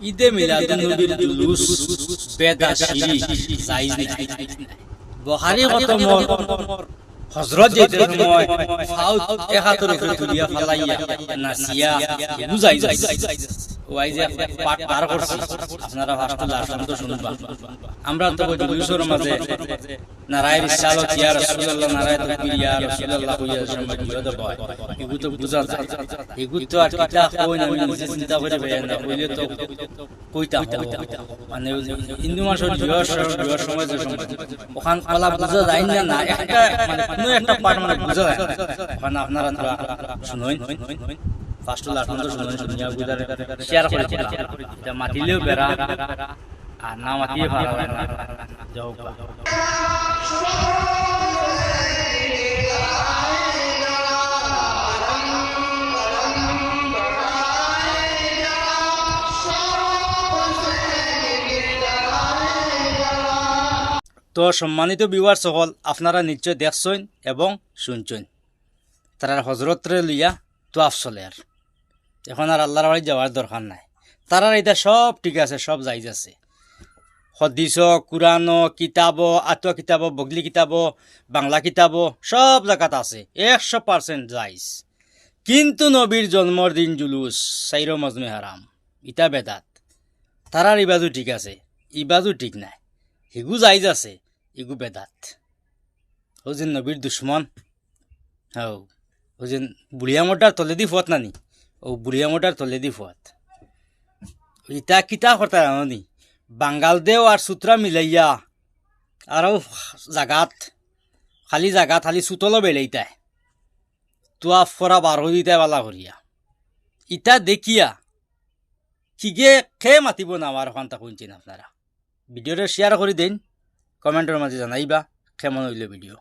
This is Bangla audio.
ঈদে মিলাদুন্নবীর জুলুস বেদা শিরি জাইজ নাই বহারি কত মোর হজরত যেতে সময় ফাউত একাতর তুলিয়া ফালাইয়া নাসিয়া বুঝাই যাই ওয়াই যে পাট পার করছি। আপনারা ফার্স্ট লাস্ট তো শুনবা আমরা তো জুলুসের মাঝে নারায় রিসালত ইয়া রাসূলুল্লাহ নারায় তাকবীর ইয়া রাসূলুল্লাহ কইয়া সময় বিরোধ হয় এগু তো বুঝা যায়। এগু তো আর কিতা কই না নিজে চিন্তা করে বেয়ান না। কইলে তো কইতা মানে হিন্দু মাসের দিবস দিবস সময় যে সময়। ওখান কলা বুঝা যায় না না। একটা মানে কোনো একটা পার্ট মানে বুঝা যায়। না। আপনারা শুনুন। ফার্স্ট লাস্ট তো শুনুন শুনিয়া বুঝারে শেয়ার করে এটা মাতিলেও বেড়া। আর না মাতিয়ে ভালো না। যাও তো সম্মানিত বিওয়ার সকল আপনারা নিশ্চয় দেখছেন এবং শুনছেন। তারা হজরতরে লইয়া তো চলে আর। এখন আর আল্লাহর বাড়ি যাওয়ার দরকার নাই। তারার এটা সব ঠিক আছে, সব যাইজ আছে। হদিস কুরান কিতাব আত্মা কিতাব বগলি কিতাব বাংলা কিতাব সব জায়গাত আছে, একশো পার্সেন্ট যাইজ কিন্তু নবীর জন্মর দিন জুলুস, সাইর মজমে হারাম। ইটা বেদাত। তারার ইবাজু ঠিক আছে ইবাজু ঠিক নাই। হিগু যাইজ আছে ইগু বেদাত। যে নবীর দুশ্মন। হও যে বুড়িয়া মোটার তলেদি ফুয়াত নানি ও বুড়িয়া মোটার তলে দি ফুয়াত। ইটা কিতা কথা জানি বাঙ্গাল দেও আর সুত্রা মিলাইয়া। আরও জাগাত, খালি জাগাত, খালি সুতলো বেলেইতায় তুয়া ফরা বার হই দিতে বালা করিয়া। ইটা দেখিয়া কি কিগে খে মাতিব না আমার ওখান তা শুনছেন আপনারা। ভিডিওটা শেয়ার করে দিন কমেন্টের মাঝে জানাইবা, কেমন হইল ভিডিও?